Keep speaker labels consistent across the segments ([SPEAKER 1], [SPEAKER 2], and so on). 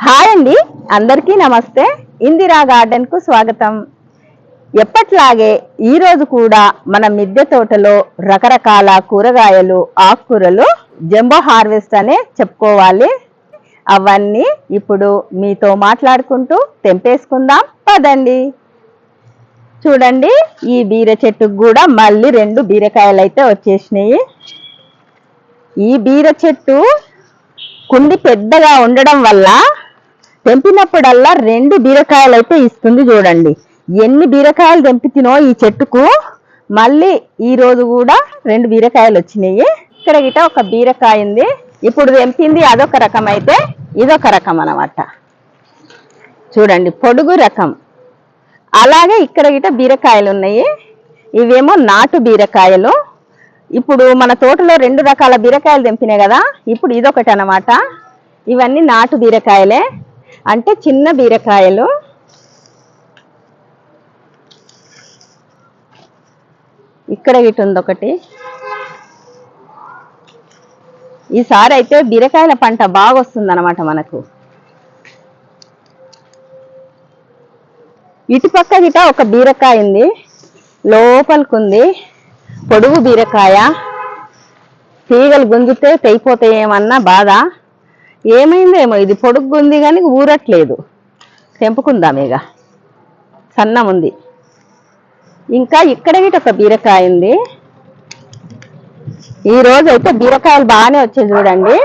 [SPEAKER 1] Hi అండి. అందరికీ నమస్తే. ఇందిరా గార్డెన్కు స్వాగతం. ఎప్పట్లాగే ఈరోజు కూడా మన మిద్దె తోటలో రకరకాల కూరగాయలు ఆకుకూరలు జంబో హార్వెస్ట్ అనే చెప్పుకోవాలి. అవన్నీ ఇప్పుడు మీతో మాట్లాడుకుంటూ తెంపేసుకుందాం. పదండి. చూడండి ఈ బీర చెట్టుకు కూడా మళ్ళీ రెండు బీరకాయలు అయితే వచ్చేసినాయి. ఈ బీర చెట్టు కుండి పెద్దగా ఉండడం వల్ల తెంపినప్పుడల్లా రెండు బీరకాయలు అయితే ఇస్తుంది చూడండి. ఎన్ని బీరకాయలు తెంపితినో ఈ చెట్టుకు మళ్ళీ ఈ రోజు కూడా రెండు బీరకాయలు వచ్చినాయి. ఇక్కడ గిట ఒక బీరకాయ ఉంది. ఇప్పుడు తెంపింది అదొక రకం అయితే ఇదొక రకం అన్నమాట. చూడండి పొడుగు రకం. అలాగే ఇక్కడ గిట బీరకాయలు ఉన్నాయి. ఇవేమో నాటు బీరకాయలు. ఇప్పుడు మన తోటలో రెండు రకాల బీరకాయలు తెంపినాయి కదా. ఇప్పుడు ఇదొకటి అన్నమాట. ఇవన్నీ నాటు బీరకాయలే. అంటే చిన్న బీరకాయలు. ఇక్కడ ఇటు ఉంది ఒకటి. ఈసారి అయితే బీరకాయల పంట బాగా వస్తుంది అనమాట మనకు ఇటుపక్క గిట ఒక బీరకాయ ఉంది. లోపలికి ఉంది పొడుగు బీరకాయ. తీగలు గుంజితే తెగిపోతాయేమన్నా బాధ. ఏమైందేమో ఇది పొడుగ్గుంది కానీ ఊరట్లేదు. తెంపుకుందాం ఇక సన్నం ఉంది ఇంకా ఇక్కడ గిట ఒక బీరకాయ ఉంది. ఈ రోజు అయితే బీరకాయలు బాగానే వచ్చాయి చూడండి.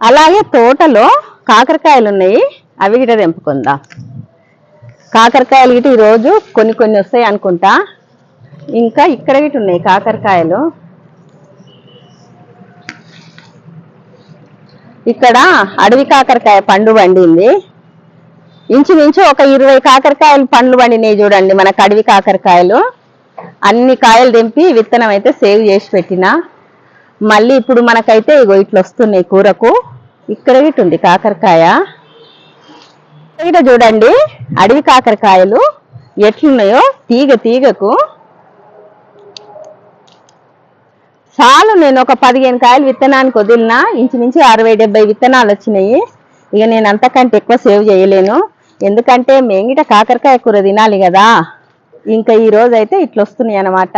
[SPEAKER 1] అలాగే తోటలో కాకరకాయలు ఉన్నాయి అవి గిట తెంపుకుందాం. కాకరకాయలు గిట ఈరోజు కొన్ని కొన్ని వస్తాయి అనుకుంటా. ఇంకా ఇక్కడ గిట ఉన్నాయి కాకరకాయలు. ఇక్కడ అడవి కాకరకాయ పండు పండింది. ఇంచుమించు ఒక ఇరవై కాకరకాయలు పండ్లు పండినాయి చూడండి మనకు అడవి కాకరకాయలు. అన్ని కాయలు తెంపి విత్తనం అయితే సేవ్ చేసి పెట్టిన. మళ్ళీ ఇప్పుడు మనకైతే ఇగో ఇట్లా వస్తున్నాయి కూరకు. ఇక్కడ ఇటుంది ఉంది కాకరకాయ. ఇక్కడ చూడండి అడవి కాకరకాయలు ఎట్లున్నాయో తీగ తీగకు. చాలు నేను ఒక పదిహేను కాయలు విత్తనానికి వదిలిన ఇంచుమించు అరవై డెబ్బై విత్తనాలు వచ్చినాయి. ఇక నేను అంతకంటే ఎక్కువ సేవ్ చేయలేను. ఎందుకంటే మేంగిట కాకరకాయ కూర తినాలి కదా. ఇంకా ఈరోజు అయితే ఇట్లా వస్తున్నాయి అన్నమాట.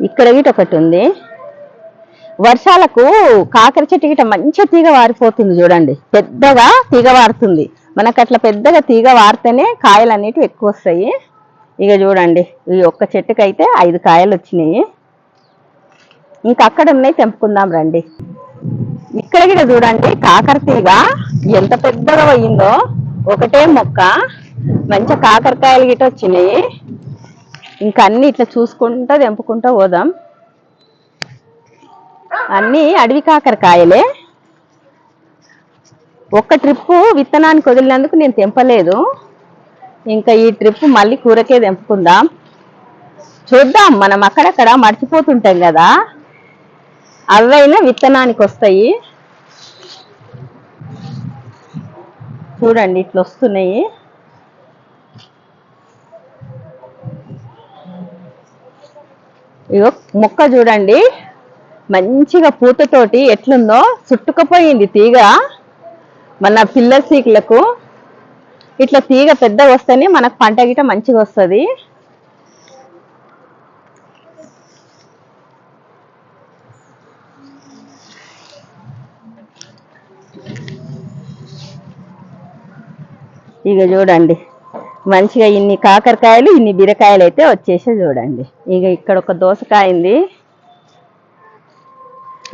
[SPEAKER 1] ఇక్కడ గిట ఒకటి ఉంది. వర్షాలకు కాకర చెట్టు గిట మంచి తీగ వారిపోతుంది చూడండి. పెద్దగా తీగ వారుతుంది. మనకు అట్లా పెద్దగా తీగ వారితేనే కాయలు అనేటివి ఎక్కువ వస్తాయి. ఇక చూడండి ఈ ఒక్క చెట్టుకైతే ఐదు కాయలు వచ్చినాయి. ఇంకా అక్కడ ఉన్నాయి తెంపుకుందాం రండి. ఇక్కడ కూడా చూడండి కాకర తీగ ఎంత పెద్దగా అయిందో ఒకటే మొక్క మంచి కాకరకాయలు గిట వచ్చినాయి. ఇంకా అన్ని ఇట్లా చూసుకుంటా తెంపుకుంటా పోదాం. అన్ని అడవి కాకరకాయలే. ఒక్క ట్రిప్పు విత్తనానికి వదిలినందుకు నేను తెంపలేదు. ఇంకా ఈ ట్రిప్ మళ్ళీ కూరకే తెంపుకుందాం. చూద్దాం మనం అక్కడక్కడ మర్చిపోతుంటాం కదా. అవైనా విత్తనానికి వస్తాయి. చూడండి ఇట్లా వస్తున్నాయి. ఇగో మొక్క చూడండి. మంచిగా పూతతోటి ఎట్లుందో చుట్టుకుపోయింది తీగ. మన పిల్లల సీకులకు ఇట్లా తీగ పెద్దగా వస్తేనే మనకు పంట గిట మంచిగా వస్తుంది. ఇక చూడండి. మంచిగా ఇన్ని కాకరకాయలు ఇన్ని బీరకాయలు అయితే వచ్చేసి చూడండి. ఇక ఇక్కడ ఒక దోసకాయ ఉంది.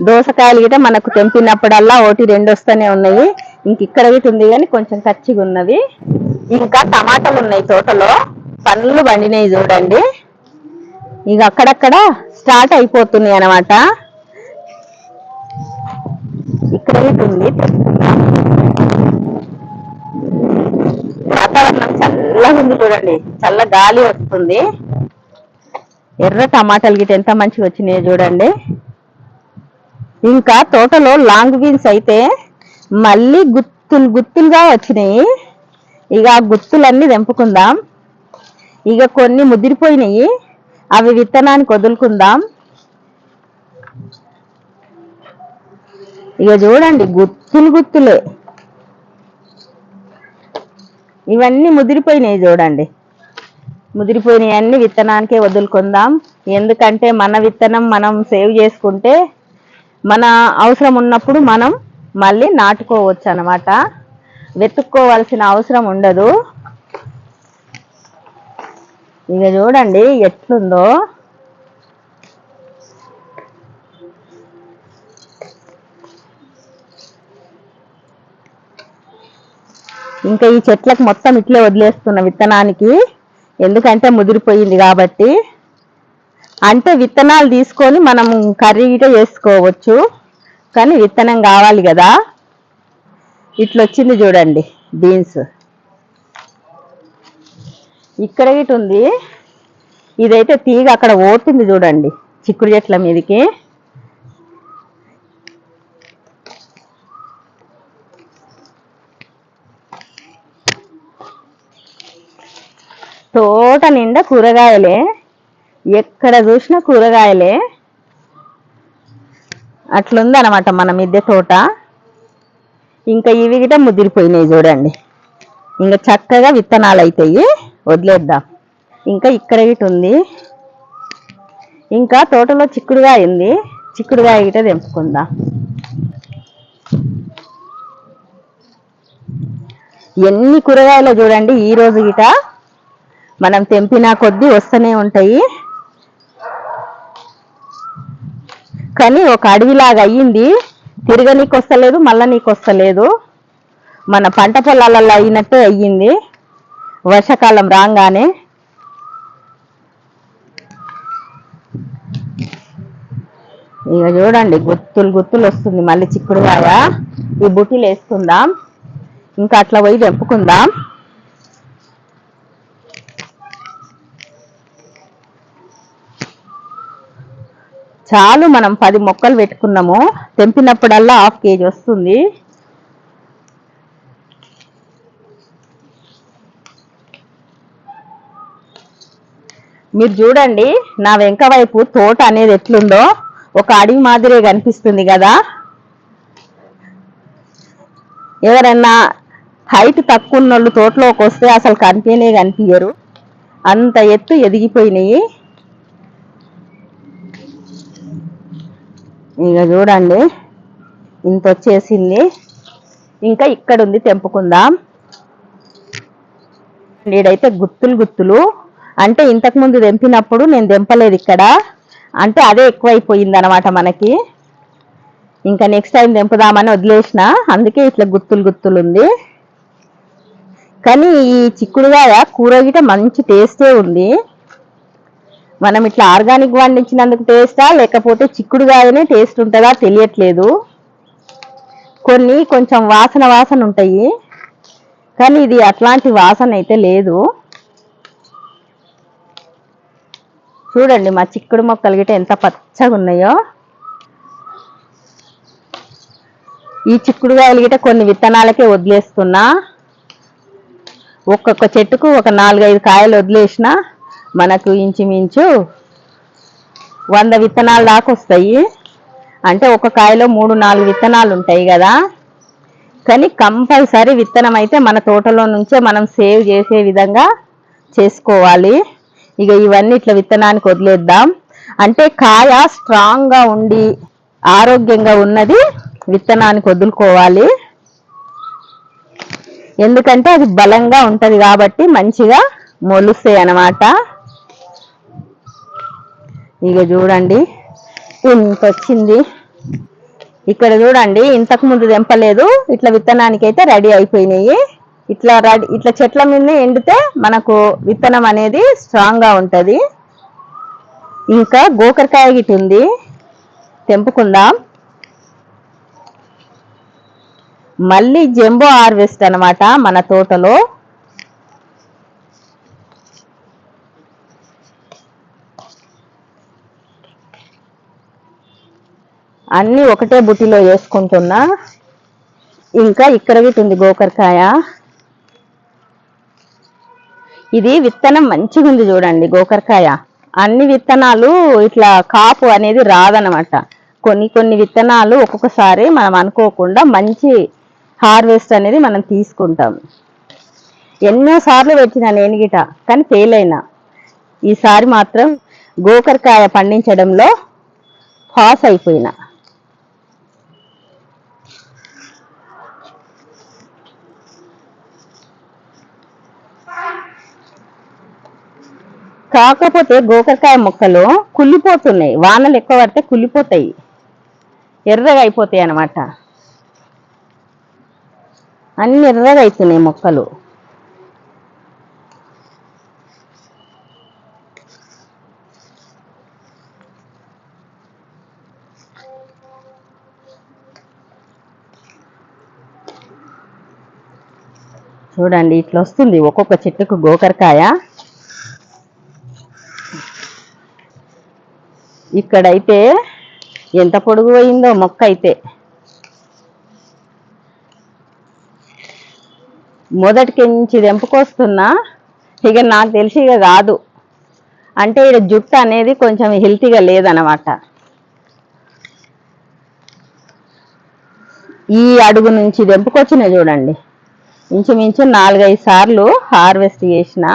[SPEAKER 1] దోసకాయలు గిట మనకు తెంపినప్పుడల్లా ఒకటి రెండు వస్తూనే ఉన్నాయి. ఇంక ఇక్కడ గిట ఉంది కానీ కొంచెం ఖర్చుగా ఉన్నవి. ఇంకా టమాటాలు ఉన్నాయి తోటలో. పండ్లు పండినాయి చూడండి. ఇక అక్కడక్కడ స్టార్ట్ అయిపోతున్నాయి అన్నమాట. ఇక్కడ గిట ఉంది వాతావరణం వస్తుంది చూడండి. చల్ల గాలి వస్తుంది. ఎర్ర టమాటాలు గిట ఎంత మంచిగా వచ్చినాయో చూడండి. ఇంకా తోటలో లాంగ్ బీన్స్ అయితే మళ్ళీ గుత్తులు గుత్తులుగా వచ్చినాయి. ఇక ఆ గుత్తులన్నీ తెంపుకుందాం. ఇక కొన్ని ముదిరిపోయినాయి. అవి విత్తనానికి వదులుకుందాం. ఇక చూడండి గుత్తులు గుత్తులే. ఇవన్నీ ముదిరిపోయినాయి చూడండి. ముదిరిపోయినాయి అన్ని విత్తనానికే వదులుకుందాం. ఎందుకంటే మన విత్తనం మనం సేవ్ చేసుకుంటే మన అవసరం ఉన్నప్పుడు మనం మళ్ళీ నాటుకోవచ్చు అనమాట వెతుక్కోవాల్సిన అవసరం ఉండదు. ఇక చూడండి ఎట్లుందో. ఇంకా ఈ చెట్లకు మొత్తం ఇట్లే వదిలేస్తున్న విత్తనానికి. ఎందుకంటే ముదిరిపోయింది కాబట్టి. అంటే విత్తనాలు తీసుకొని మనం కర్రీ చేసుకోవచ్చు. కానీ విత్తనం కావాలి కదా. ఇట్లొచ్చింది చూడండి బీన్స్. ఇక్కడ ఇటు ఉంది ఇదైతే తీగ అక్కడ ఓతుంది చూడండి చిక్కుడు చెట్ల మీదకి. తోట నిండా కూరగాయలే. ఎక్కడ చూసినా కూరగాయలే. అట్లుంది అనమాట మన మిద్దె తోట. ఇంకా ఇవి గిట ముదిరిపోయినాయి చూడండి. ఇంకా చక్కగా విత్తనాలు అవుతాయి వదిలేద్దాం. ఇంకా ఇక్కడ గిట ఉంది. ఇంకా తోటలో చిక్కుడుగా ఉంది. చిక్కుడుగా గిట తెంపుకుందాం. ఎన్ని కూరగాయలు చూడండి ఈ రోజు గిట. మనం తెంపిన కొద్దీ వస్తూనే ఉంటాయి. కానీ ఒక అడవిలాగా అయ్యింది. తిరగనీకి వస్తలేదు మళ్ళీ నీకు వస్తలేదు మన పంట పొలాలలో అయినట్టే అయ్యింది. వర్షాకాలం రాగానే. ఇక చూడండి గుత్తులు గుత్తులు వస్తుంది. మళ్ళీ చిక్కుడుగాయ ఈ బుట్టిలు వేసుకుందాం. ఇంకా అట్లా పోయి తెంపుకుందాం. చాలు మనం పది మొక్కలు పెట్టుకున్నాము. తెంపినప్పుడల్లా హాఫ్ కేజీ వస్తుంది. మీరు చూడండి నా వెంక వైపు తోట అనేది ఎట్లుందో. ఒక అడవి మాదిరే కనిపిస్తుంది కదా. ఎవరన్నా హైట్ తక్కువ ఉన్నోళ్ళు తోటలోకి వస్తే అసలు కనిపించనే కనిపించరు. అంత ఎత్తు ఎదిగిపోయినాయి. ఇక చూడండి. ఇంత వచ్చేసింది. ఇంకా ఇక్కడ ఉంది తెంపుకుందాం. ఈడైతే గుత్తులు గుత్తులు. అంటే ఇంతకుముందు తెంపినప్పుడు నేను తెంపలేదు ఇక్కడ. అంటే అదే ఎక్కువైపోయింది అనమాట మనకి. ఇంకా నెక్స్ట్ టైం తెంపుదామని వదిలేసిన. అందుకే ఇట్లా గుత్తులు గుత్తులు ఉంది. కానీ ఈ చిక్కుడుగాయ కూర గిట మంచి టేస్టే ఉంది. మనం ఇట్లా ఆర్గానిక్ వండించినందుకు టేస్టా లేకపోతే చిక్కుడుగాయనే టేస్ట్ ఉంటుందా తెలియట్లేదు. కొన్ని కొంచెం వాసన వాసన ఉంటాయి. కానీ ఇది అట్లాంటి వాసన అయితే లేదు. చూడండి మా చిక్కుడు మొక్కలు గిట్ట ఎంత పచ్చగా ఉన్నాయో. ఈ చిక్కుడుగాయలు గిట్ట కొన్ని విత్తనాలకే వదిలేస్తున్నా. ఒక్కొక్క చెట్టుకు ఒక నాలుగైదు కాయలు వదిలేసిన మనకు ఇంచుమించు వంద విత్తనాలు దాకా వస్తాయి. అంటే ఒక కాయలో మూడు నాలుగు విత్తనాలు ఉంటాయి కదా. కానీ కంపల్సరీ విత్తనం అయితే మన తోటలో నుంచే మనం సేవ్ చేసే విధంగా చేసుకోవాలి. ఇక ఇవన్నీ ఇట్లా విత్తనానికి వదిలేద్దాం. అంటే కాయ స్ట్రాంగ్గా ఉండి ఆరోగ్యంగా ఉన్నది విత్తనానికి వదులుకోవాలి. ఎందుకంటే అది బలంగా ఉంటుంది కాబట్టి మంచిగా మొలుస్తాయి అన్నమాట. ఇక చూడండి. ఇంత వచ్చింది ఇక్కడ చూడండి ఇంతకు ముందు తెంపలేదు. ఇట్లా విత్తనానికి అయితే రెడీ అయిపోయినాయి. ఇట్లా రెడీ ఇట్లా చెట్ల మీద ఎండితే మనకు విత్తనం అనేది స్ట్రాంగ్గా ఉంటుంది. ఇంకా గోకరకాయ గిట్ ఉంది. తెంపుకుందాం. మళ్ళీ జంబో హార్వెస్ట్ అనమాట మన తోటలో. అన్ని ఒకటే బుట్టిలో వేసుకుంటున్నా. ఇంకా ఇక్కడ గిట్ ఉంది గోకరకాయ. ఇది విత్తనం మంచిగా ఉంది చూడండి గోకరకాయ. అన్ని విత్తనాలు ఇట్లా కాపు అనేది రాదనమాట కొన్ని కొన్ని విత్తనాలు ఒక్కొక్కసారి మనం అనుకోకుండా మంచి హార్వెస్ట్ అనేది మనం తీసుకుంటాం. ఎన్నో సార్లు నేను గిట కానీ ఫెయిల్ అయినా. ఈసారి మాత్రం గోకరకాయ పండించడంలో పాస్ అయిపోయినా. కాకపోతే గోకరకాయ మొక్కలు కుళ్ళిపోతున్నాయి. వానలు ఎక్కువ పడితే కుళ్ళిపోతాయి. ఎర్రగా అయిపోతాయి అన్నమాట. అన్ని ఎర్రగా అవుతున్నాయి మొక్కలు. చూడండి ఇట్లా వస్తుంది ఒక్కొక్క చెట్టుకు గోకరకాయ. ఇక్కడైతే ఎంత పొడుగు పోయిందో మొక్క అయితే మొదటికించి తెంపుకొస్తున్నా ఇక నాకు తెలిసి ఇక కాదు అంటే ఇక్కడ జుట్టు అనేది కొంచెం హెల్తీగా లేదనమాట. ఈ అడుగు నుంచి తెంపుకొచ్చిన చూడండి. ఇంచుమించు నాలుగైదు సార్లు హార్వెస్ట్ చేసిన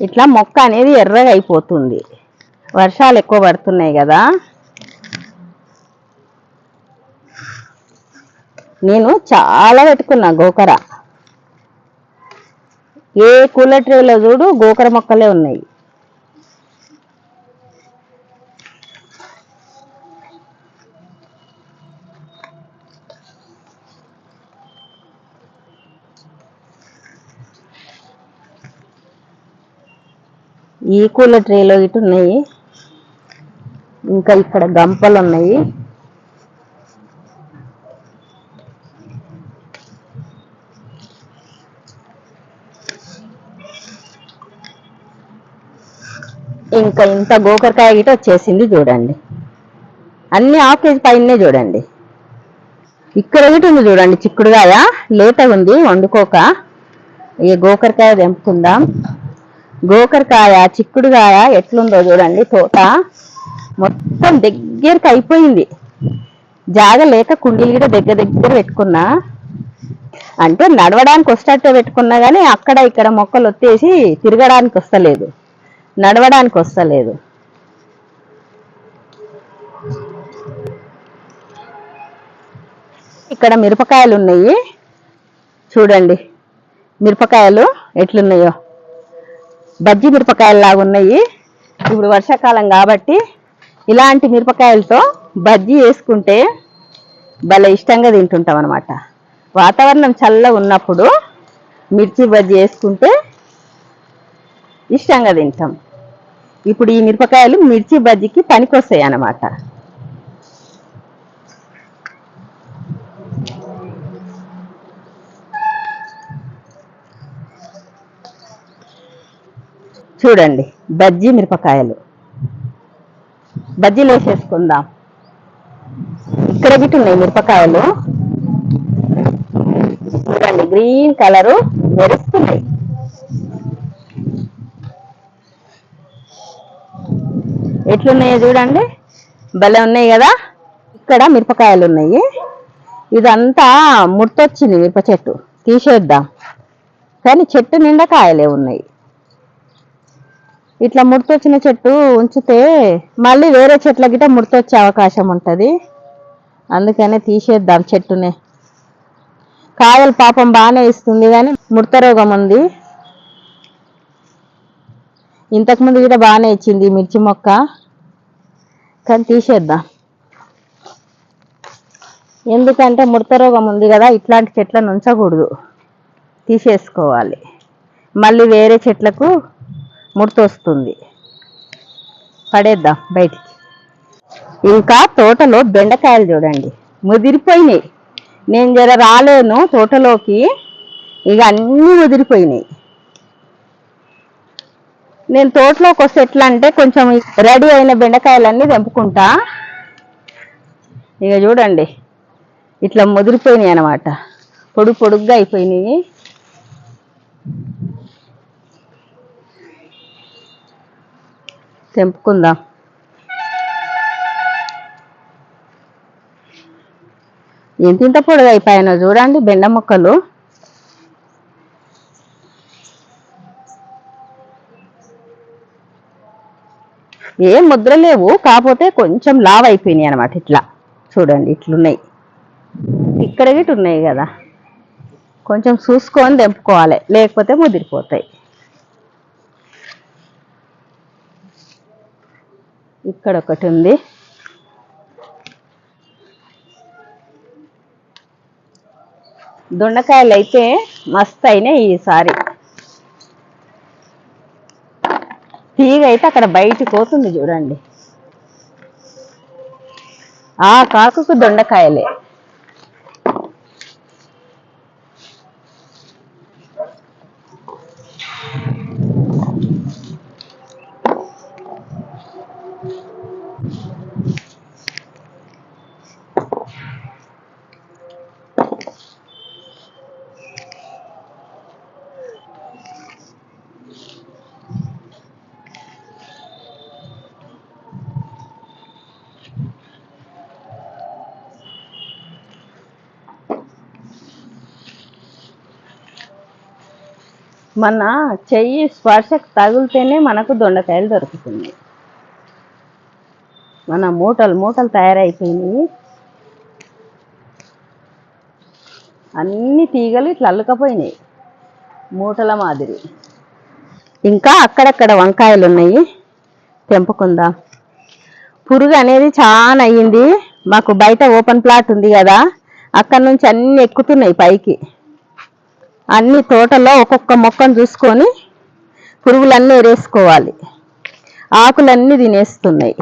[SPEAKER 1] ఇట్లా మొక్క అనేది ఎర్రగా అయిపోతుంది. వర్షాలు ఎక్కువ పడుతున్నాయి కదా. నేను చాలా పెట్టుకున్నా గోకర. ఏ కూలర్ ట్రేలో చూడు గోకర మొక్కలే ఉన్నాయి. ఈ కూలర్ ట్రేలో ఇటు ఉన్నాయి. ఇంకా ఇక్కడ గంపలు ఉన్నాయి ఇంకా ఇంత గోకరకాయ గిట వచ్చేసింది చూడండి. అన్ని హాఫ్ కేజీ పైనే చూడండి. ఇక్కడ ఒకటి ఉంది చూడండి చిక్కుడుగాయ. లేతగా ఉంది వండుకోక. ఈ గోకరకాయ తెంపుకుందాం. గోకరకాయ చిక్కుడుకాయ ఎట్లుందో చూడండి తోట మొత్తం దగ్గరికి అయిపోయింది. జాగ లేక కుండీలు కూడా దగ్గర దగ్గర పెట్టుకున్నా. అంటే నడవడానికి వస్తట్టే పెట్టుకున్నా కానీ అక్కడ ఇక్కడ మొక్కలు వచ్చేసి తిరగడానికి వస్తలేదు. నడవడానికి వస్తలేదు. ఇక్కడ మిరపకాయలు ఉన్నాయి చూడండి మిరపకాయలు ఎట్లున్నాయో. బజ్జి మిరపకాయలు ఉన్నాయి. ఇప్పుడు వర్షాకాలం కాబట్టి ఇలాంటి మిరపకాయలతో బజ్జీ వేసుకుంటే భలే ఇష్టంగా తింటుంటాం అనమాట వాతావరణం చల్ల ఉన్నప్పుడు మిర్చి బజ్జీ వేసుకుంటే ఇష్టంగా తింటాం. ఇప్పుడు ఈ మిరపకాయలు మిర్చి బజ్జీకి పనికొస్తాయి అన్నమాట. చూడండి బజ్జీ మిరపకాయలు. బజ్జీలు వేసేసుకుందాం. ఇక్కడ గిట్ట ఉన్నాయి మిరపకాయలు. చూడండి గ్రీన్ కలరు మెరుస్తున్నాయి. ఎట్లున్నాయో చూడండి భలే ఉన్నాయి కదా. ఇక్కడ మిరపకాయలు ఉన్నాయి. ఇదంతా ముర్తొచ్చింది మిరప చెట్టు. తీసేద్దాం. కానీ చెట్టు నిండా కాయలే ఉన్నాయి. ఇట్లా ముర్తొచ్చిన చెట్టు ఉంచితే మళ్ళీ వేరే చెట్ల గిట్ట ముడితొచ్చే అవకాశం ఉంటుంది. అందుకనే తీసేద్దాం చెట్టునే. కాయలు పాపం బాగానే ఇస్తుంది కానీ ముడత రోగం ఉంది. ఇంతకుముందు కూడా బాగానే ఇచ్చింది మిర్చి మొక్క. కానీ తీసేద్దాం. ఎందుకంటే ముడత రోగం ఉంది కదా ఇట్లాంటి చెట్లను ఉంచకూడదు. తీసేసుకోవాలి. మళ్ళీ వేరే చెట్లకు ముడతొస్తుంది. పడేద్దాం బయటికి. ఇంకా తోటలో బెండకాయలు చూడండి. ముదిరిపోయినాయి. నేను జర రాలేను తోటలోకి. ఇక అన్నీ ముదిరిపోయినాయి. నేను తోటలోకి వస్తే ఎట్లా అంటే కొంచెం రెడీ అయిన బెండకాయలన్నీ తెంపుకుంటా. ఇక చూడండి. ఇట్లా ముదిరిపోయినాయి అన్నమాట. పొడుగు పొడుగ్గా అయిపోయినాయి. తెంపుకుందాం ఎంత ఇంత పొడుగు చూడండి బెండ ముక్కలు. ఏం ముద్ర లేవు కాకపోతే కొంచెం లావ్ అయిపోయినాయి అనమాట ఇట్లా. చూడండి ఇట్లున్నాయి. ఇక్కడ గిట్ట ఉన్నాయి కదా. కొంచెం చూసుకొని తెంపుకోవాలి లేకపోతే ముదిరిపోతాయి. ఇక్కడ ఒకటి ఉంది. దొండకాయలు అయితే మస్తు అయినాయి ఈసారి తీగ అయితే అక్కడ బయటికి పోతుంది చూడండి. ఆ కాకుకు దొండకాయలే. మన చెయ్యి స్పర్శకు తగిలితేనే మనకు దొండకాయలు దొరుకుతుంది. మన మూటలు మూటలు తయారైపోయినాయి. అన్ని తీగలు ఇట్లా అల్లుకపోయినాయి. మూటల మాదిరి. ఇంకా అక్కడక్కడ వంకాయలు ఉన్నాయి. తెంపుకుందాం. పురుగు అనేది చాలా అయ్యింది. మాకు బయట ఓపెన్ ప్లాట్ ఉంది కదా. అక్కడ నుంచి అన్ని ఎక్కుతున్నాయి పైకి. అన్ని తోటలో ఒక్కొక్క మొక్కను చూసుకొని పురుగులన్నీ ఎరేసుకోవాలి. ఆకులన్నీ తినేస్తున్నాయి.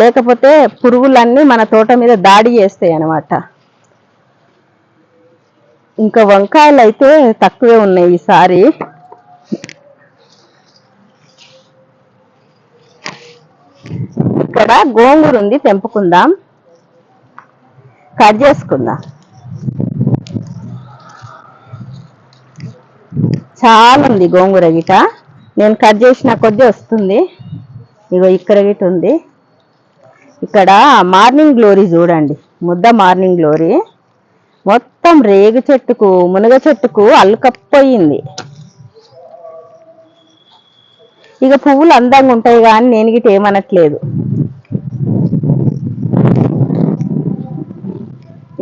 [SPEAKER 1] లేకపోతే పురుగులన్నీ మన తోట మీద దాడి చేస్తాయి అన్నమాట. ఇంకా వంకాయలు అయితే తక్కువే ఉన్నాయి ఈసారి. ఇక్కడ గోంగూర ఉంది తెంపుకుందాం. కట్ చేసుకుందాం. చాలా ఉంది గోంగూర గిట. నేను కట్ చేసిన కొద్దీ వస్తుంది. ఇగో ఇక్కడ గిట ఉంది. ఇక్కడ మార్నింగ్ గ్లోరీ చూడండి. ముద్ద మార్నింగ్ గ్లోరీ. మొత్తం రేగు చెట్టుకు మునగ చెట్టుకు అల్లుకపోయింది. ఇక పువ్వులు అందంగా ఉంటాయి కానీ నేను గిట ఏమనట్లేదు.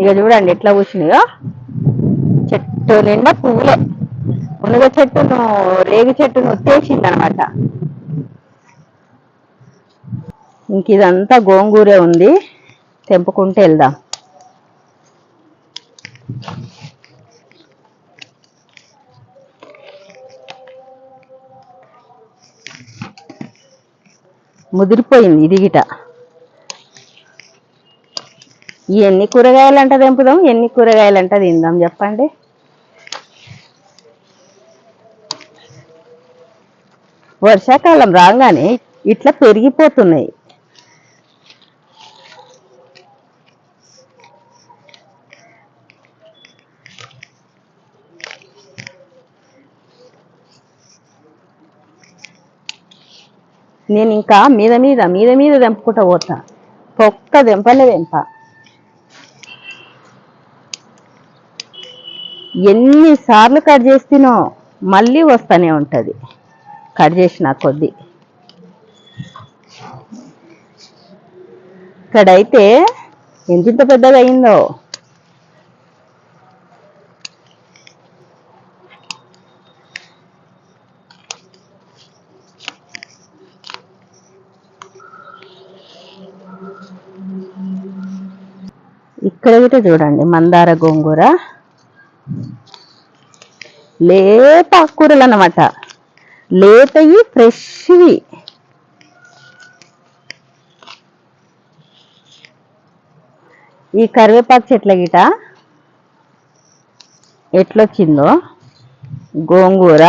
[SPEAKER 1] ఇక చూడండి ఎట్లా కూర్చున్నాయో చెట్టు నిండా పువ్వులే. మునగ చెట్టును రేగు చెట్టును ఉత్తేసింది అనమాట ఇంక ఇదంతా గోంగూరే ఉంది. తెంపుకుంటే వెళ్దాం. ముదిరిపోయింది ఇది గిట ఎన్ని కూరగాయలంట తెంపుదాం ఎన్ని కూరగాయలంట తిందాం చెప్పండి. వర్షాకాలం రాగానే ఇట్లా పెరిగిపోతున్నాయి. నేను ఇంకా మీద మీద మీద మీద తెంపుకుంటా పోతా. పొక్క దెంపలే దెంప ఎన్నిసార్లు కట్ చేస్తేనో మళ్ళీ వస్తూనే ఉంటుంది. కట్ చేసిన కొద్ది. ఇక్కడైతే ఎంత పెద్దగా అయిందో? ఇక్కడ కూడా చూడండి మందార గోంగూర. లేత ఆకుకూరలు అన్నమాట. లేతవి ఫ్రెష్వి. ఈ కరివేపాకు చెట్ల గిట ఎట్లొచ్చిందో గోంగూర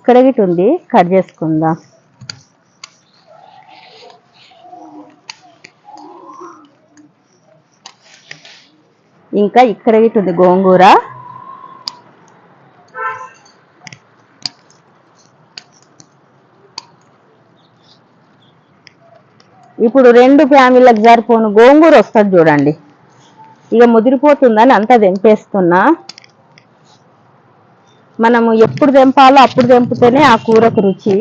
[SPEAKER 1] ఇక్కడ గిట్ ఉంది. కట్ చేసుకుందాం. ఇంకా ఇక్కడ గిట్ ఉంది గోంగూర. ఇప్పుడు రెండు ఫ్యామిలీలకు సరిపోను గోంగూర వస్తుంది చూడండి. ఇక ముదిరిపోతుందని అంతా తెంపేస్తున్నా. మనము ఎప్పుడు తెంపాలో అప్పుడు తెంపితేనే ఆ కూరకు రుచి.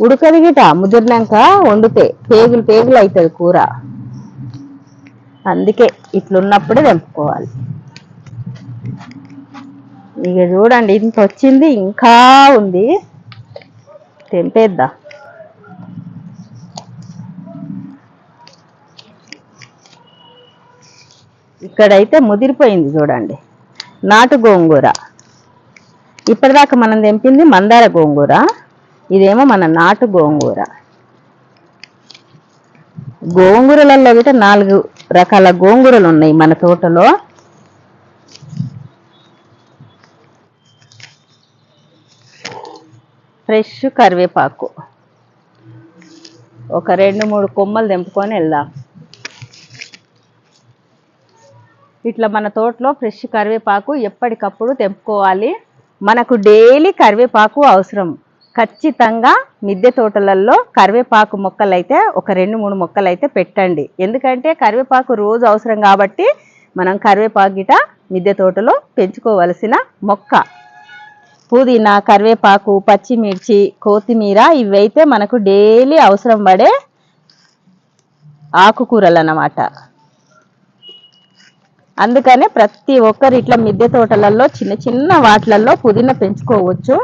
[SPEAKER 1] ఉడకదిగిట ముదిరినాక వండితే పేగులు పేగులు అవుతుంది కూర. అందుకే ఇట్లున్నప్పుడే తెంపుకోవాలి. ఇక చూడండి ఇంత వచ్చింది ఇంకా ఉంది. తెంపేద్దా. ఇక్కడైతే ముదిరిపోయింది చూడండి. నాటు గోంగూర. ఇప్పటిదాకా మనం తెంపింది మందార గోంగూర. ఇదేమో మన నాటు గోంగూర. గోంగూరలలో కూడా నాలుగు రకాల గోంగూరలు ఉన్నాయి మన తోటలో. ఫ్రెష్ కరివేపాకు. ఒక రెండు మూడు కొమ్మలు తెంపుకొని వెళ్దాం. ఇట్లా మన తోటలో ఫ్రెష్ కరివేపాకు ఎప్పటికప్పుడు తెంపుకోవాలి. మనకు డైలీ కరివేపాకు అవసరం. ఖచ్చితంగా మిద్దె తోటలలో కరివేపాకు మొక్కలైతే ఒక రెండు మూడు మొక్కలైతే పెట్టండి. ఎందుకంటే కరివేపాకు రోజు అవసరం కాబట్టి మనం కరివేపాకు గిట మిద్దె తోటలో పెంచుకోవలసిన మొక్క. పుదీనా కరివేపాకు పచ్చిమిర్చి కొత్తిమీర ఇవైతే మనకు డైలీ అవసరం పడే ఆకుకూరలు అన్నమాట అందుకనే ప్రతి ఒక్కరు ఇట్లా మిద్దె తోటలలో చిన్న చిన్న వాటిలలో పుదీనా పెంచుకోవచ్చు.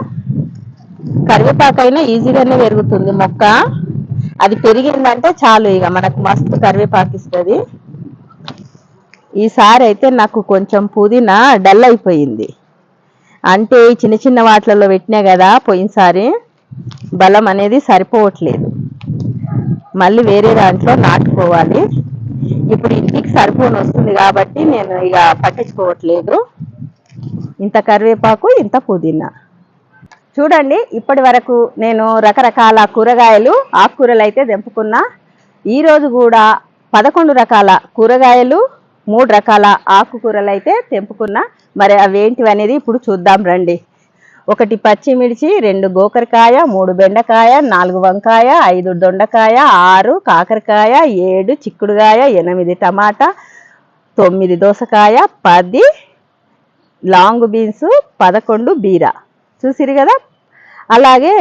[SPEAKER 1] కరివేపాకు అయినా ఈజీగానే పెరుగుతుంది మొక్క. అది పెరిగిందంటే చాలు ఇక మనకు మస్తు కరివేపాకు ఇస్తుంది. ఈసారి అయితే నాకు కొంచెం పుదీనా డల్ అయిపోయింది. అంటే చిన్న చిన్న వాటిలలో పెట్టినా కదా పోయినసారి బలం అనేది సరిపోవట్లేదు. మళ్ళీ వేరే దాంట్లో నాటుకోవాలి. ఇప్పుడు ఇంటికి సరిపోని వస్తుంది కాబట్టి నేను ఇక పట్టించుకోవట్లేదు. ఇంత కరివేపాకు ఇంత పుదీనా. చూడండి ఇప్పటి వరకు నేను రకరకాల కూరగాయలు ఆకుకూరలు అయితే తెంపుకున్నా. ఈరోజు కూడా పదకొండు రకాల కూరగాయలు మూడు రకాల ఆకుకూరలు అయితే తెంపుకున్నా. మరి అవేంటివి అనేది ఇప్పుడు చూద్దాం రండి. ఒకటి పచ్చిమిర్చి రెండు గోకరకాయ మూడు బెండకాయ నాలుగు వంకాయ ఐదు దొండకాయ ఆరు కాకరకాయ ఏడు చిక్కుడుకాయ ఎనిమిది టమాటా తొమ్మిది దోసకాయ పది లాంగ్ బీన్స్ పదకొండు బీర. చూసిరు కదా? అలాగే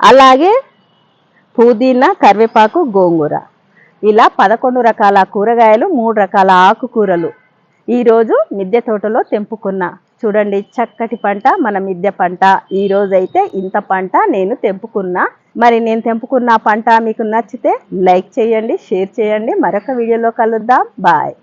[SPEAKER 1] అలాగే పుదీనా కరివేపాకు గోంగూర. ఇలా పదకొండు రకాల కూరగాయలు మూడు రకాల ఆకుకూరలు. ఈరోజు మిద్దె తోటలో తెంపుకున్న చూడండి చక్కటి పంట మన మిద్దె పంట. ఈరోజైతే ఇంత పంట నేను తెంపుకున్నా. మరి నేను తెంపుకున్న పంట మీకు నచ్చితే లైక్ చేయండి షేర్ చేయండి. మరొక వీడియోలో కలుద్దాం. బాయ్.